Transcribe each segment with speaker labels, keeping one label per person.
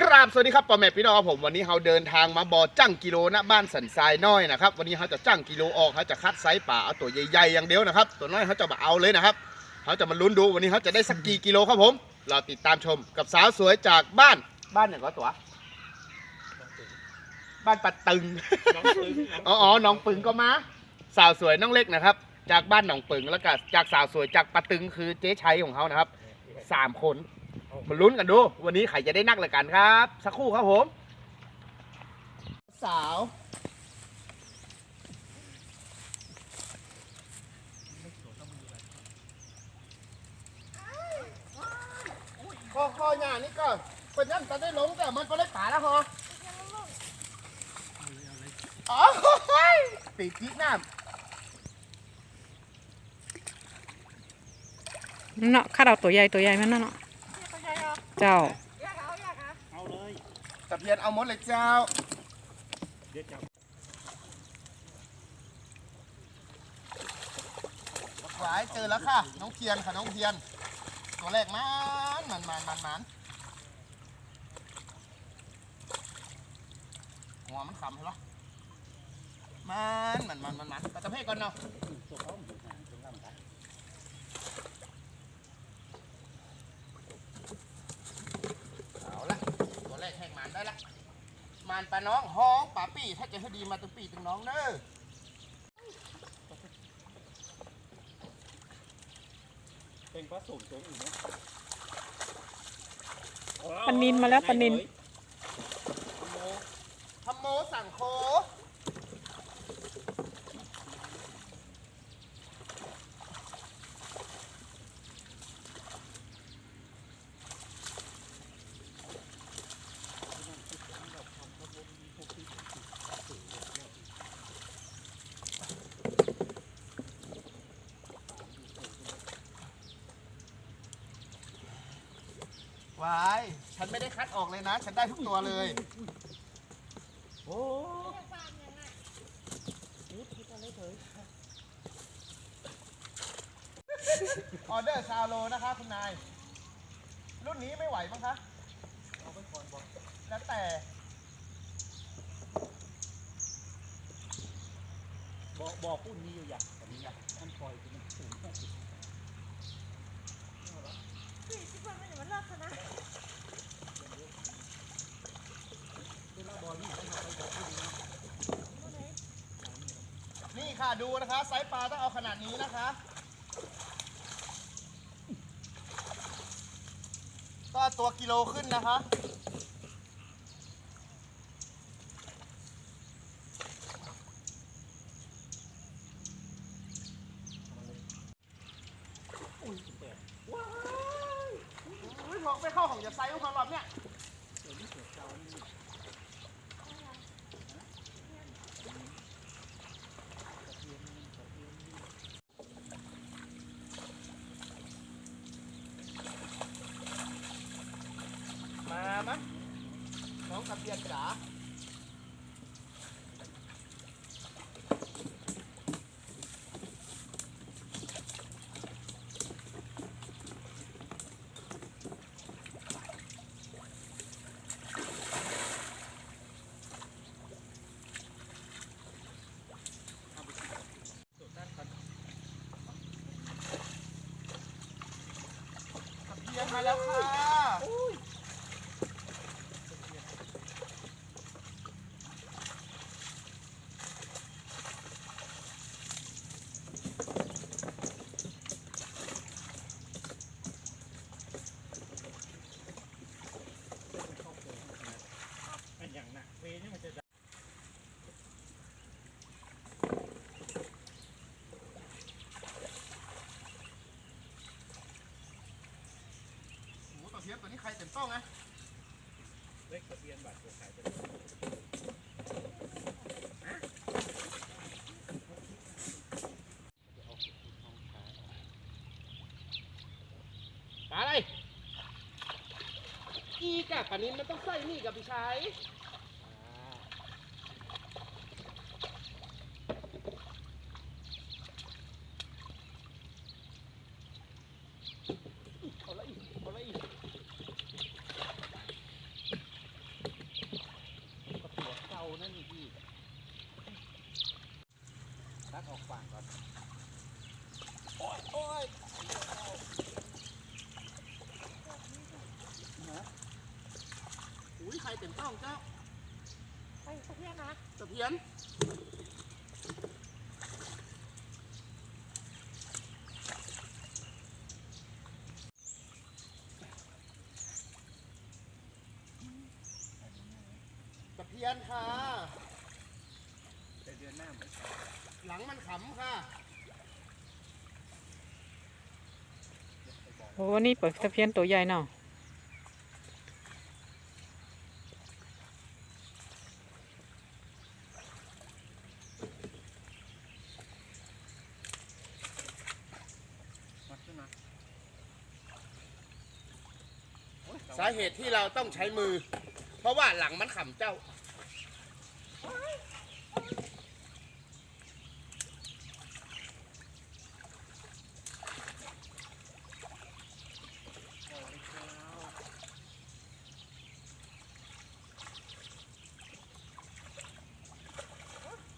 Speaker 1: กราบสวัสดีครับปอแม่พี่น้องครับผมวันนี้เราเดินทางมาบ่อจั่งกิโลณบ้านสันทรายน้อยนะครับวันนี้เขาจะจั่งกิโลออกเขาจะคัดไซส์ป่าเอาตัวใหญ่ๆอย่างเดียวนะครับ ตัวน้อยเขาจะมาเอาเลยนะครับเขาจะมาลุ้นดูวันนี้เขาจะได้สักกี่กิโลครับผม เราติดตามชมกับสาวสวยจากบ้านบ้านไหนก็ตัวบ้านปัดตึงอ๋ออ๋อหนองปึงก็มา สาวสวยน้องเล็กนะครับ จากบ้านหนองปึงแล้วก็จากสาวสวยจากปะตึงคือเจ๊ชัยของเขานะครับสามคน มาลุ้นกันดู วันนี้ใครจะได้นักเลยกันครับ สักครู่ครับผม สาวคอคอหยานี่ก็เป็นยันจะได้ลงแต่มันก็ได้ป่าแล้วฮะอ๋อติดจีน้
Speaker 2: เนาะข้าเราตัวใหญ่ตัวใหญ่มันน่ะเนาะ เจ้า
Speaker 3: เอาเลย
Speaker 1: ตะเพียนเอาหมดเลยเจ้า
Speaker 3: เดี๋ยวจับ
Speaker 1: หวายเจอแล้วค่ะ น้องเทียนค่ะน้องเทียน ตัวแรกมันมันมันมันมันหัวมันขำใช่หรอมันมันมันมันมันกระเทกก่อนเนาะ
Speaker 3: ตัวเขาอยู่ห่างตรงนั้นครับ
Speaker 1: เอาละตัวแรกแหกมันได้ละ มันปลาน้องห้องป่าปี้ถ้าจะให้ดีมาตึงปีตึงน้องเด้อ
Speaker 3: เป็นปลาสูงตรงอีกนะ
Speaker 2: ปลานิลมาแล้วปลานิล
Speaker 1: ทำโมสั่งโควาย ฉันไม่ได้คัด ออกเลยนะ ฉันได้ทุกตัวเลย
Speaker 3: โอ้
Speaker 1: ออเดอร์ซาวโลนะคะคุณนาย รุ่นนี้ไม่ไหวมั้งคะเอาไปก่อนบอกแล้วแต่
Speaker 3: บอกบอกพูดนี้อยู่อย่างแบบนี้นะมันปล่อยคือมันสูงแค่สิบเวลาบอลนี่ให้มาไปบอกพูดนี้
Speaker 1: นี่ ค่ะดูนะคะไซส์ปลาต้องเอาขนาดนี้นะคะ ก็ตัวกิโลขึ้นนะคะ
Speaker 3: อุ้ยสิบแปด
Speaker 1: ว้ายอุ้ยมองไม่เข้าของจะไซส์ของเราเนี่ย
Speaker 3: เดี๋ยวนี้เสือเจ้านี่
Speaker 1: มามะน้องกับเบียนจ๋ากับเบียน มาแล้วค่ะ
Speaker 3: มันอย่างหนักเวนี่มันจะ
Speaker 1: สียบตัวนี้ใครเต็มต้องไง
Speaker 3: เล็กทะเบียนบัตรตัวขายเป็น
Speaker 1: ปลาอะไร อีกับปลานินมันต้องใส่นี่กับพี่ชายเอาละอีกเอาละอีก รเต็มต้องเจ้า
Speaker 2: ไปตะเพียน
Speaker 1: ตะเพียนตะเพียนค่ะ
Speaker 3: แต่เดือนหน้า
Speaker 1: หลังมันขำค่ะ
Speaker 2: โอ้นี่เปิดตะเพียนตัวใหญ่เนาะ
Speaker 3: มัดขึ้นมา
Speaker 1: สาเหตุที่เราต้องใช้มือ เพราะว่าหลังมันขำเจ้า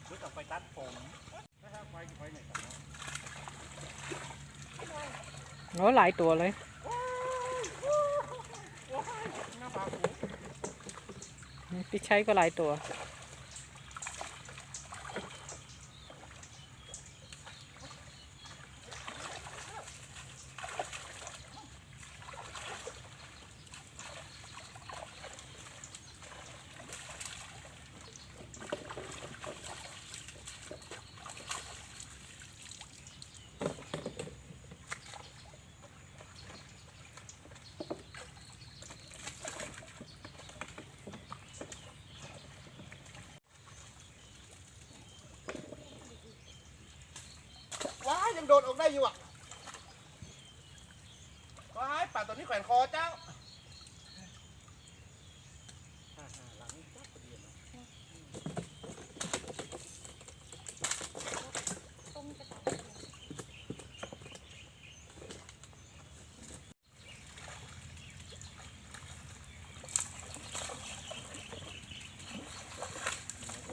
Speaker 3: เพื่อไปตัดผมนะครับไปไปไหนกันเนาะ
Speaker 2: โอ้หลายตัวเลย
Speaker 3: หน้าปลาหู
Speaker 2: พี่ ช้ก็หลายตัว
Speaker 1: ว้ายยังโดดออกได้อยู่อะว้ายป่าตัวนี้แขวนคอเจ้า
Speaker 3: ฮ่าฮ่าหลังจับประเดี๋ยวเนาะ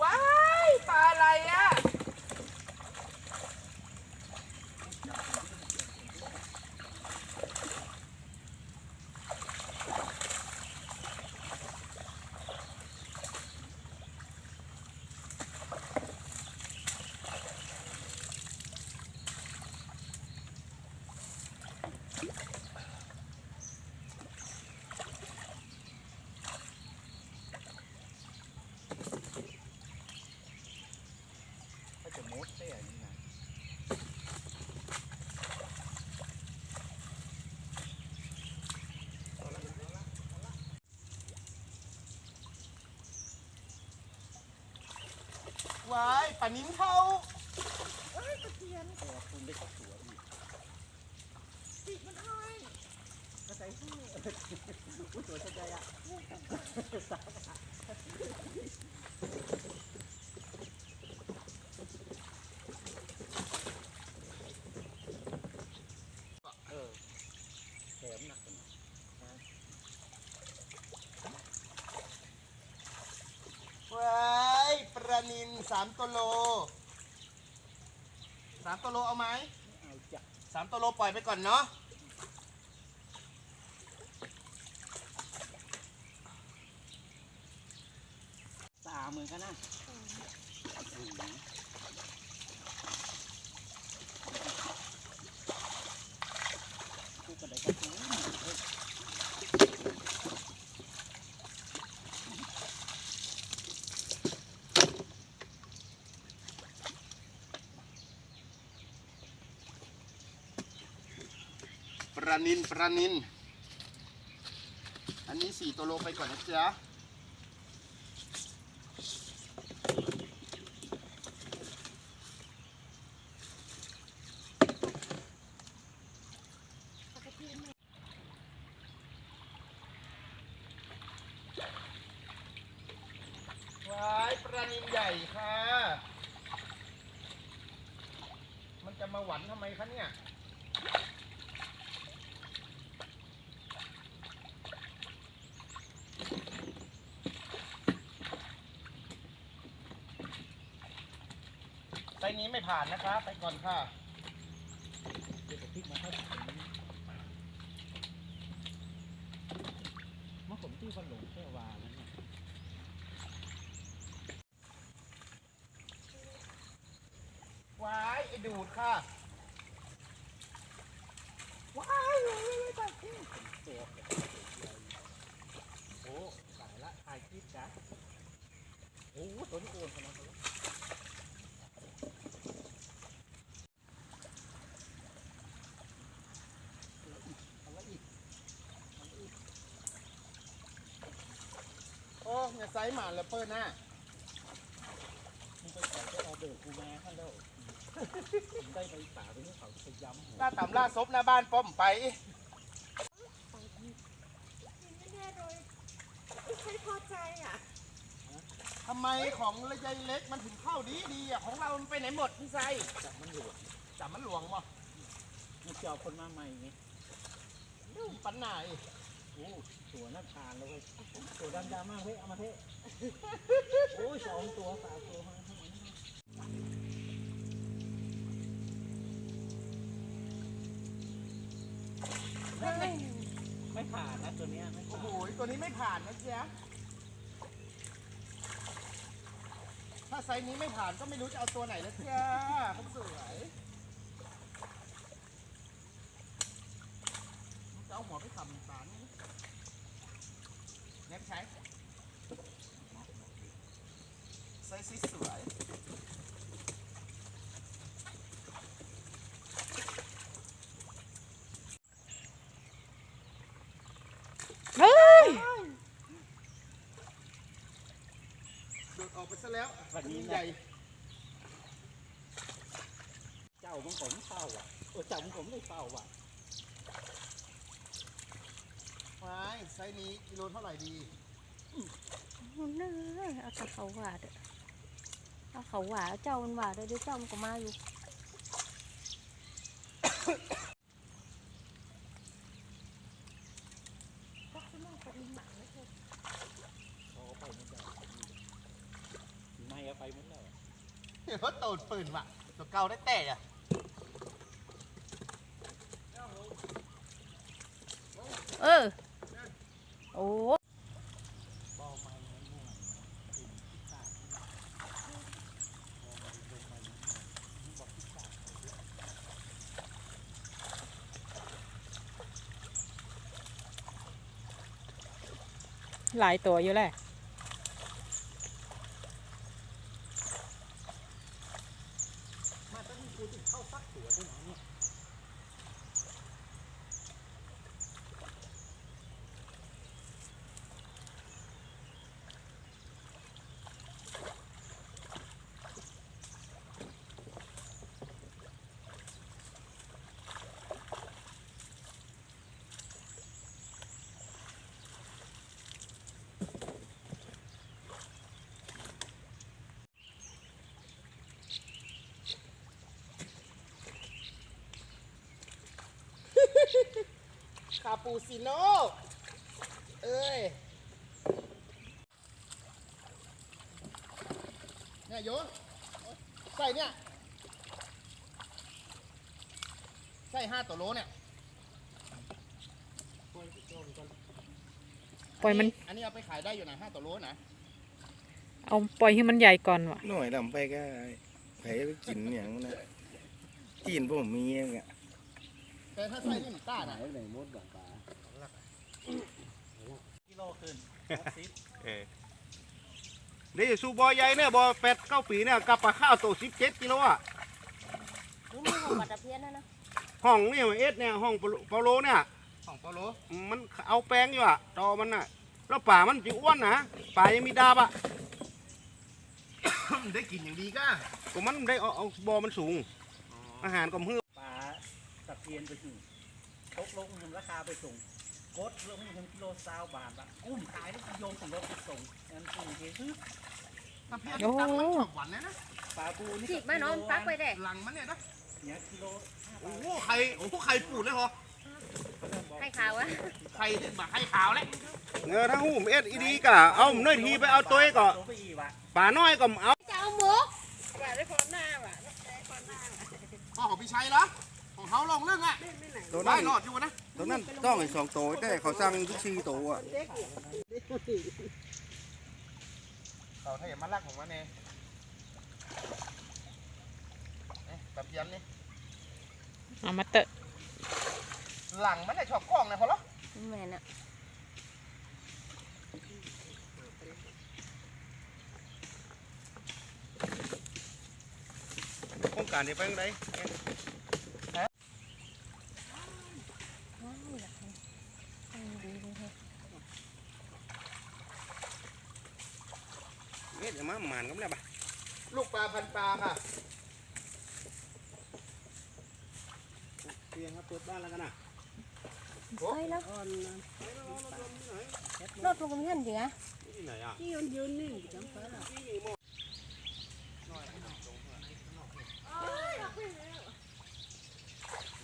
Speaker 1: ว้ายปลาอะไรอะ
Speaker 3: ถ้าจะมุดได้อย่างนี้นะ
Speaker 1: ว้ายป่านิ้นเท่า
Speaker 3: แต่ว่าคุณได้เข้าตัวอีกติดมันให้ก็ใจหู้อุ้ยตัวชัดใจอะเออแถมหนักกันหน่อย
Speaker 1: ว้ายปลานิน สามตัวโลสามตัวโลเอาไหม
Speaker 3: เอาจับ
Speaker 1: สามตัวโลปล่อยไปก่อนเนาะ
Speaker 3: สามหมือกันนะคู่กันได้ก็คู่
Speaker 1: ปลานินปลานิน อันนี้สี่ตัวโลไปก่อนนะจ๊ะ ไซนี้ไม่ผ่านนะครับ ไปก่อนค่ะ
Speaker 3: เดี๋ยวมพลิกมาครับเมื่อผมที่วันหลงแค่วาแล้วเนี่ยวายไอ้ดูดค่ะ โอ้อ
Speaker 1: ย่าไซส์หมาแล้วเปิ้ลหน้า
Speaker 3: มึงไปขอจะเอาเบิกกูมาฮัลโหลมึงได้ไปป่าไปนี่เขาไปย้ำหัว
Speaker 1: หน้าต่ำล่าซบหน้าบ้านป้อมไป
Speaker 4: ไม่แน่เลยไม่พอใจอะ
Speaker 1: ทำไมของระยายเล็กมันถึงเข้าดีดีอะของเรามันไปไหนหมดพี่ไซ
Speaker 3: จับมันอยู่
Speaker 1: จับมันหลวงบ่
Speaker 3: มันจะเอาคนมาใหม่ไง
Speaker 1: มีปัญหาอีก
Speaker 3: โอ้ ตัวน่าทานแล้วเว้ยตัวดำยามากเว้ยเอามาเทะโอ้ยสองตัวสามตัวมาไม่ผ่านนะตัวเนี้ยไม่
Speaker 1: โอ้
Speaker 3: น
Speaker 1: โหตัวนี้ไม่ผ่านนะเจ๊ะถ้าไซส์นี้ไม่ผ่านก็ไม่รู้จะเอาตัวไหนแล้วจ้าคนสวยจะเอาหัวไปทำ ใช้ไซส์สวย
Speaker 2: เฮ้ย
Speaker 1: โดดออกไปซะแล้ว
Speaker 3: วันนี้
Speaker 1: ใหญ่
Speaker 3: เจ้ามึงผมเฝ้าอะเออเจ้ามึงผมไม่เฝ้าว่ะ
Speaker 1: ไม้ไซส์นี้กิโลเท่าไหร่ดี
Speaker 4: เนยเอาแต่เขาหวาดอะเอาเขาหวาดเจ้ามันหวาดเลยเดี๋ยวเจ้ามันก็มาอยู่
Speaker 3: เอาไปไม่ได้ไม่เอาไปหมดแล้ว
Speaker 1: เดี๋ยวเขาโตดปืนว่ะตัวเก่าได้แต่อะ
Speaker 4: เออ โอ้
Speaker 3: บอลไปมันม่วงติ่มพิซซ่าบอลไปลงไปมันม่วงมึงบอกพิซซ่า
Speaker 2: หลายตัวอยู่แหละ
Speaker 3: มาตั้งกูถึงเข้าซักตัวด้วยนะเนี่ย
Speaker 1: คาปูซิโน่เอ้ยเนี่ยโยนใส่เนี่ยใส่ห้าตัวโลเนี่ย
Speaker 3: ปล่อยโดนก่อน
Speaker 2: ปล่อยมัน
Speaker 1: อันนี้เอาไปขายได้อยู่นะห้าตัวโลนะ
Speaker 2: เอาปล่อยให้มันใหญ่ก่อนวะ
Speaker 5: หน่อยดำไปก็ไผไปกินอย่างนั้นนะจีนผมมีอย่างเงี้ย
Speaker 1: แต่ถ้าใส่นี่มันต้านะ
Speaker 3: กิโลขึ้นหกสิบ
Speaker 5: นี่สูบอใหญ่เนี่ยบอแปดเก้าปีเนี่ยกับปลาข้าวโตสิบเจ็ดกิโลอะ
Speaker 4: รู้มีของปัตตะเพียนนะนะ
Speaker 5: ห้องเนี่ยเอสเนี่ยห้องเปาโลเนี่ย
Speaker 1: สองตัวโล
Speaker 5: มันเอาแป้งอยู่อะตอมันน่ะแล้วป่ามันจิอ้วนนะป่ายังมีดาบอะ
Speaker 1: ได้กินอย่างดีก็
Speaker 5: ก็มันได้เอาเอาบอมันสูง อาหารก็มือ
Speaker 3: ปลาตะ เพียนไปถึงตกลงมันราคาไปส่งกดลงมันกิโลซาวบาทละกุ้มขายได้โยงของเราไปส่งงั้นกุ้งเฮ้ย
Speaker 1: ถ้าเพี้ยนตังมันสองวันเลยนะ
Speaker 3: ปลาบูนี่
Speaker 4: จีบมาน้องปักไปได้
Speaker 1: หลังมันเนี่ยนะ
Speaker 3: เนี่ยกิโล
Speaker 1: โอ้โหไข่โอ้โหไข่ปูดเลยเหรอ
Speaker 4: ให้ขาวอะ
Speaker 1: ไข่ถึงมาไข่ขาวแล้ว
Speaker 5: เงอถ้าหูมเอสอีดีก็เอาหน่อยทีไปเอาตัวก็
Speaker 3: ตัวไปอีกว่ะ
Speaker 5: ป่าน้อยก็เอา
Speaker 4: จะเอาหมู
Speaker 1: พ่อของพี่ชัยเหรอของ เขาลงเรื่องอะ
Speaker 5: ตัว
Speaker 1: ได้
Speaker 5: นั้น
Speaker 1: รอดอยู่นะ
Speaker 5: ตัวนั้นต้องไอ้สองตัวแต่เขาสั่งทุกสี่ตัวอะ
Speaker 1: เขาถ้าอย่ามาลักของมันเองตะเพียนนี่
Speaker 2: เอามาเตอะ
Speaker 1: หลังมันได้ชอบกล้องนะพอเหรอ
Speaker 4: แม่น่ะ
Speaker 5: โครงการนี้ไปยังไง
Speaker 4: ว้าวอยากให้ให้ดีเลยเฮ้ย
Speaker 5: เฮ็ดอย่ามาหมานก็ไม่ได้ปะ
Speaker 1: ลูกปลาพันปลาค่ะ
Speaker 5: เพียงครับเปิดบ้านแล้วกันนะ
Speaker 4: ไปแล้ว
Speaker 5: อ่อนนะ
Speaker 4: รถลงเงินเดียว
Speaker 5: ที่ไหนอะ
Speaker 3: ที่ยืนนิ่งจังไปละ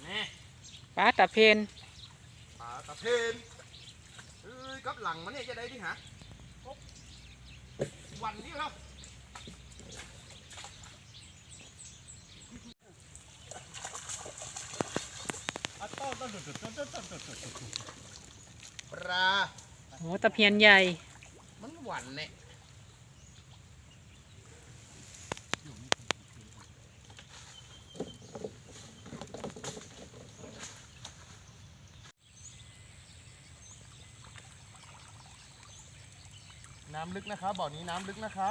Speaker 1: นี่
Speaker 2: ปลาตะเพน
Speaker 1: ปลาตะเพนเอ้ยกับหลังมันเนี่ยจะได้ที่หาวันนี้แล้ว ปลา
Speaker 2: โหตะเพียนใหญ่
Speaker 1: มันหวานเนี่ยน้ำลึกนะคะบ่อนี้น้ำลึกนะคะ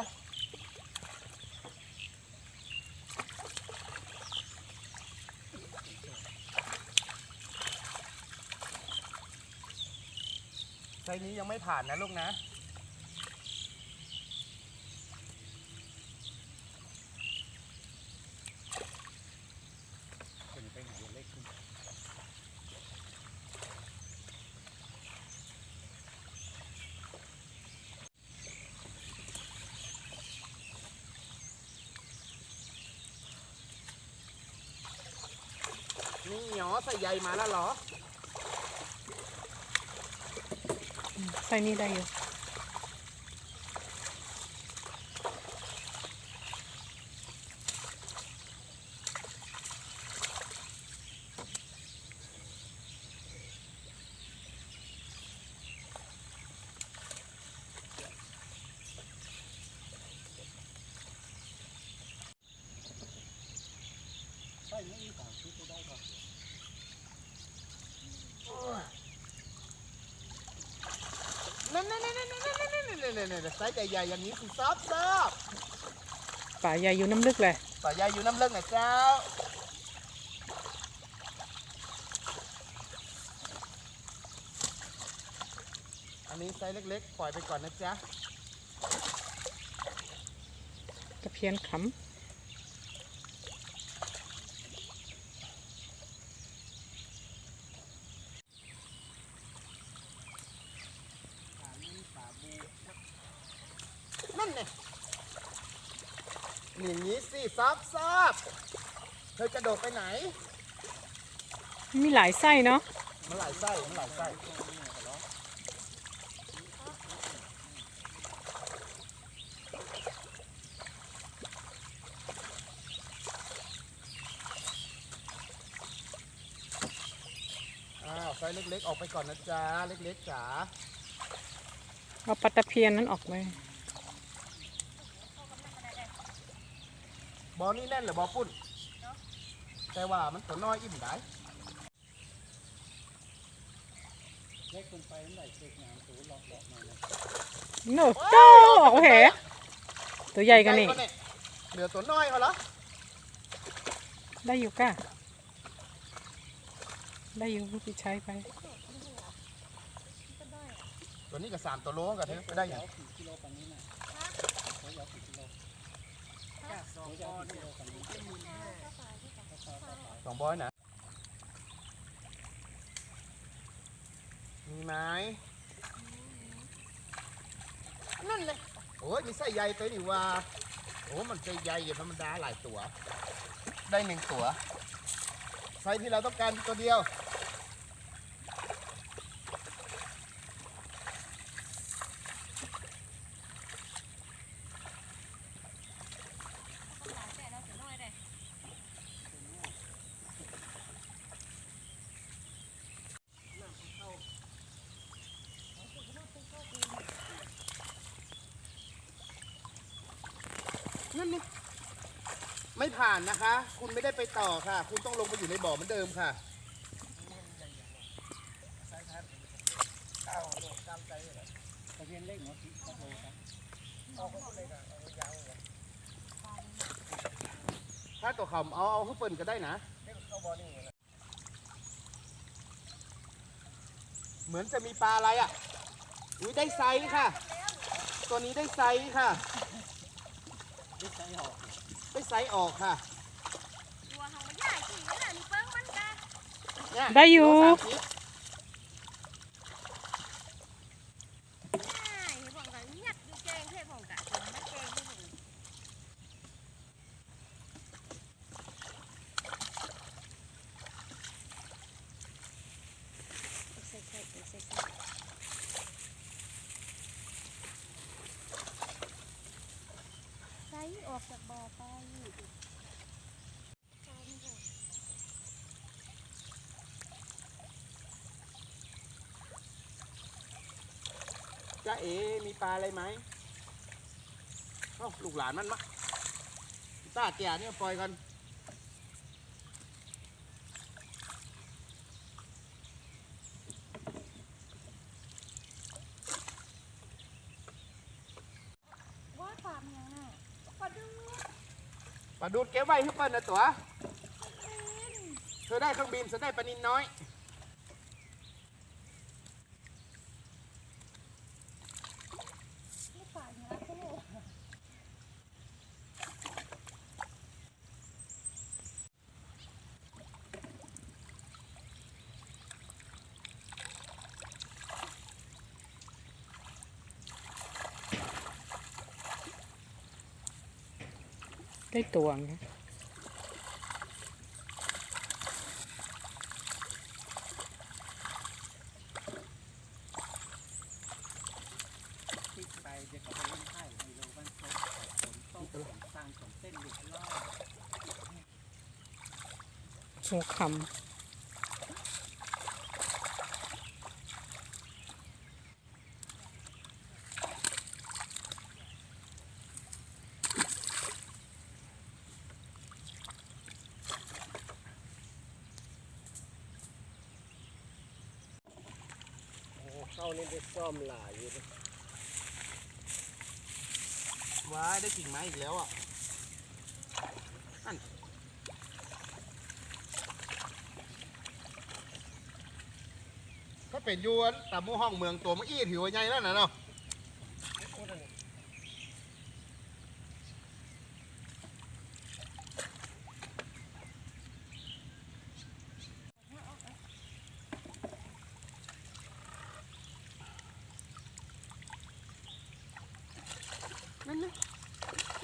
Speaker 1: ซส์นี้ยังไม่ผ่านนะลูกนะ นี่หยอใส่ใยมาแล้วเหรอ
Speaker 2: ใส่นี่ได้อยู่
Speaker 3: ใช่ไม่มีสามชุดจะได้ก่อน
Speaker 1: นั่นนั่นนั่นนั่นนั่นนั่น นั่นนั่นนั่นไซส์ใหญ่ๆอย่างนี้คือซอบซอบ
Speaker 2: ปลาใหญ่อยู่น้ำลึกเลย
Speaker 1: ต่อใหญ่อยู่น้ำเลิกนะเจ้าอันนี้ไซส์เล็กๆ ปล่อยไปก่อนนะจ๊ะ
Speaker 2: ตะเพียนข
Speaker 1: นั่ อย่างนี้สิซอบซอบเธอกระโดดไปไหนำ
Speaker 2: มีหลายไส้เนาะ
Speaker 1: มันหลายไส้มันหลายไส้อ้าวไซส์เล็กๆ ออกไปก่อนนะจ๊ะ เล็กๆจ๋า
Speaker 2: เอาปลาตะเพียนนั้นออกไป
Speaker 1: บอนี่แน่นหรือบอปุ้นแต่ว่ามันตัวน้อยอิ่มได้
Speaker 3: เล็กคนไปนั่นไหลเช็คงานสูหลอกหลอกมาเลย
Speaker 2: โน่โต้โอเคตัวใหญ่กันนี่
Speaker 1: เหลือตัวน้อยเขาเหรอ
Speaker 2: ได้อยู่ก้าได้อยู่พี่ใช้ไป
Speaker 1: ตัวนี้กับสามตัวโลกับเทได้อย่าง สองบอยนะมีไหมนั่นเลยโอ้ยมีไส้ใหญ่ไปนี่ว่าโอ้มันใจใหญ่อย่างธรรมดาหลายตัว ได้หนึ่งตัวไซส์ที่เราต้องการตัวเดียว นั่นนี่ไม่ผ่านนะคะ คุณไม่ได้ไปต่อค่ะ คุณต้องลงไปอยู่ในบ่อเหมือนเดิมค่ะ ถ้าตัวเขาเอาเอาให้เปินก็ได้นะ เหมือนจะมีปลาอะไรอะ อุ้ยได้ไซส์ค่ะ ตัวนี้ได้ไซส์ค่ะ
Speaker 3: ที่ใช้หอก
Speaker 1: ได้ไซส์ออกค่ะ
Speaker 4: ตัวเขาไม่ใหญ่จริงนะนี่เปิ้งมันกะ
Speaker 1: เนี่ย
Speaker 2: ได้อยู่
Speaker 1: โลสามสิบ
Speaker 4: ง่ายเห็นบอกกันเงียบดูแกงเทพบอกกะผมไม่แกงที่ผมใส่ใส่ใส่ใส่ใส่ใส่ออกจากบ่อไป
Speaker 1: จ้าเอ มีปลาอะไรไหมเอ้าลูกหลานมันมะตาแก่เนี่ยปล่อยกัน
Speaker 4: ว่าความยังไงปลาดู
Speaker 1: ปลาดูดเก็บไว้ให้เปิ้ลนะตัว เธอได้เครื่องบินฉันได้ปลานินน้อย
Speaker 4: ไม่ฝ่ายนะใช่ไหม
Speaker 2: ได้ตัวไง
Speaker 3: ที่ไปจะกระเพียนไข่ในโลบ้านโต๊ะฝนตกฝนสร้างสมเส้นหลุดล่อ
Speaker 2: หัวคำ
Speaker 3: โอ้เข้านี่ได้ ซ่อมหลายอยู่
Speaker 1: ว้ายได้กิ่งไม้อีกแล้วอะนั่นก็เป็นยวนแต่หมู่ห้องเมืองตัวมันอี้ถือว่าใหญ่แล้วนะเนาะ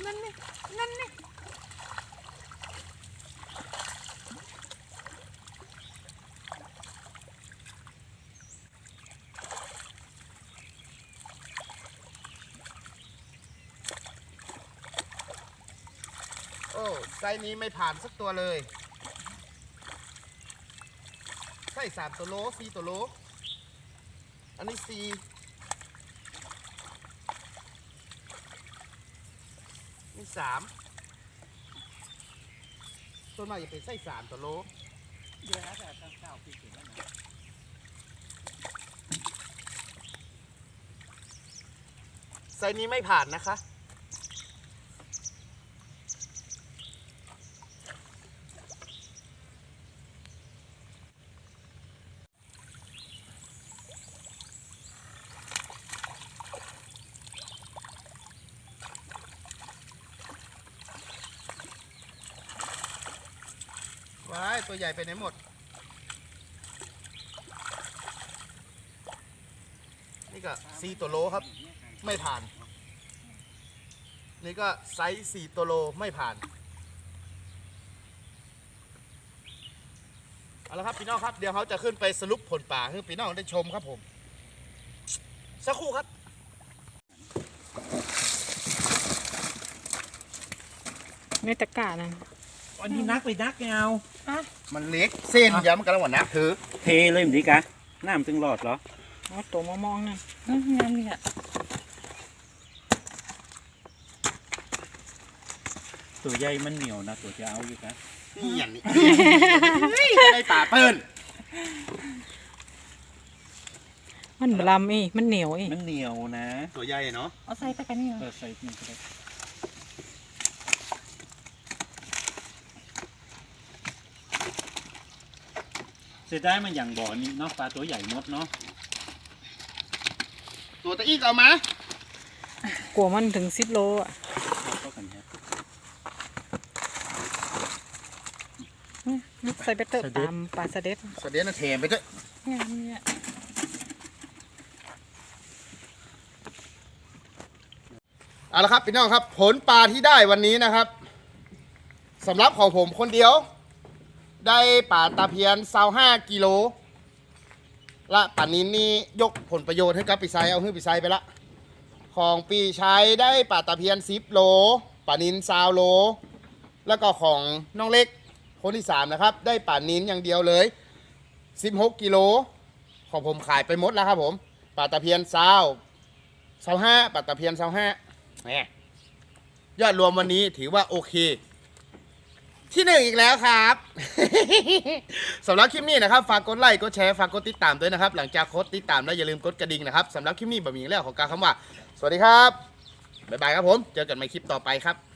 Speaker 4: นั่นนี่นั่นนี่
Speaker 1: โอ้ไซส์นี้ไม่ผ่านสักตัวเลยใช่สามตัวโลสี่ตัวโล อันนี้สี่ สามต้นมากจะเป็นไส้สามตัวโล
Speaker 3: เดี๋ยวแต่ตั้งเก้าปีเสร็จแล้วนะ
Speaker 1: ไซส์นี้ไม่ผ่านนะคะ ตัวใหญ่ไปไหนหมด นี่ก็ซีตัวโลครับ ไม่ผ่าน นี่ก็ไซส์สี่ตัวโลไม่ผ่าน เอาละครับพี่น้องครับ เดี๋ยวเขาจะขึ้นไปสรุปผลป่าให้พี่น้องได้ชมครับผม สักครู่ครับ
Speaker 2: ในตะกร้านั่น
Speaker 3: วันนี้นักไปนักไม่เอา
Speaker 1: มันเล็กเส้นย้ำกันแล้ววันนะถือ
Speaker 3: เทเลยมดิกะน้ำตึงหลอดเหรอ
Speaker 2: เอาตัวมามองนั่น
Speaker 4: งามนี่ค่ะ
Speaker 3: ตัวตัวใหญ่มันเหนียวนะตัวจะเอาอยู่นะ
Speaker 1: นี่อย่างนี้ได้ป่าเปิ้ล
Speaker 2: มันบลำอีมันเหนียวอี
Speaker 3: มันเหนียวนะ
Speaker 1: ตัวใหญ่เนาะ
Speaker 2: เอาใส่ไปกันนี่
Speaker 3: เออใส่นี่ก็ได้ เสียดายมันอย่างบ่อนี่เนาะปลาตัวใหญ่หมดเนาะ
Speaker 1: ตัวตะอีกเอามาก
Speaker 2: ลัวมันถึงสิบโลอะ
Speaker 3: เอาเข้ากันครับ
Speaker 2: นี่ใส่เบตเตอร์
Speaker 3: สะเด็ด
Speaker 2: ตามปลาสะเด็ด
Speaker 1: เสด็จนะเทมไปด้วย
Speaker 2: เนี่ยเนี่ย
Speaker 1: เอาละครับพี่น้องครับ ผลปลาที่ได้วันนี้นะครับสำหรับของผมคนเดียว ได้ปลาตาเพียนซาวห้ากิโล และป่านินนี่ยกผลประโยชน์ให้กับปีไซเอาให้ปีไซไปละ ของปีใชัยได้ปลาตาเพียนสิบโลป่านินซาวโล แล้วก็ของน้องเล็กคนที่สามนะครับ ได้ป่านินอย่างเดียวเลยสิบหกกิโล ของผมขายไปหมดแล้วครับผมปลาตาเพียนซาวซาวห้าปลาตาเพียนซาวห้าแหมยอดรวมวันนี้ถือว่าโอเค ที่หนึ่งอีกแล้วครับ สำหรับคลิปนี้นะครับฝากกดไลค์กดแชร์ฝากกดติดตามด้วยนะครับ หลังจากกดติดตามแล้วอย่าลืมกดกระดิ่งนะครับสำหรับคลิปนี้บะหมี่แล้วของการคำว่า สวัสดีครับบ๊ายบายครับผม เจอกันใหม่คลิปต่อไปครับ